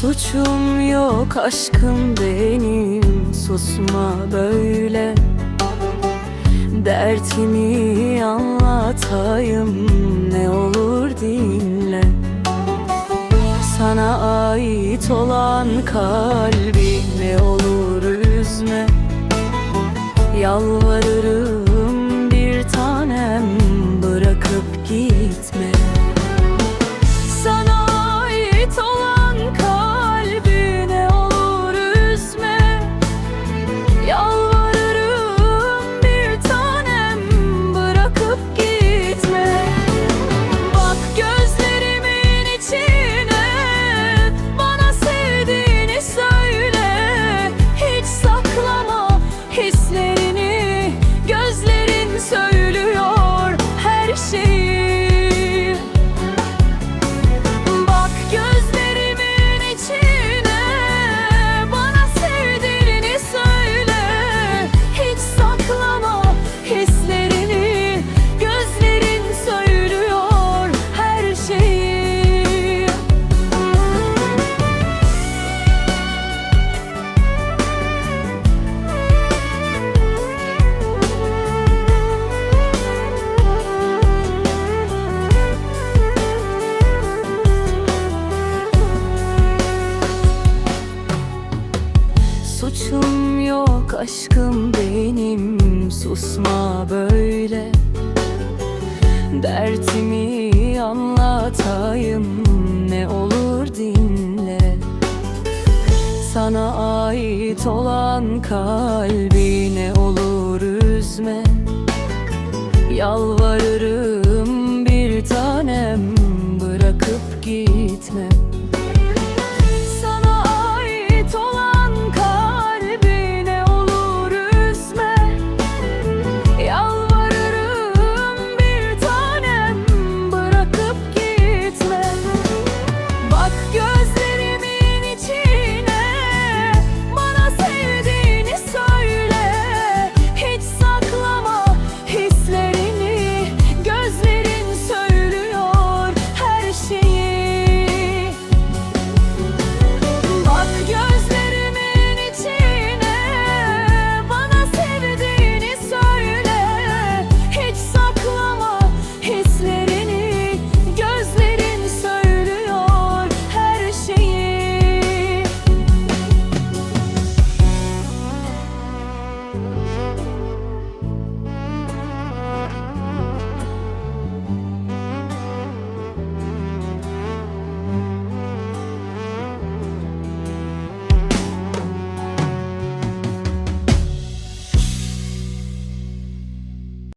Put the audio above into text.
Suçum yok aşkım benim. Susma böyle. Dertimi anlatayım Ne olur dinle. Sana ait olan kalbi Ne olur üzme. Yalvarırım aşkım benim susma böyle. Dertimi anlatayım ne olur dinle. Sana ait olan kalbi ne olur üzme. Yalvarırım bir tanem bırakıp gitme.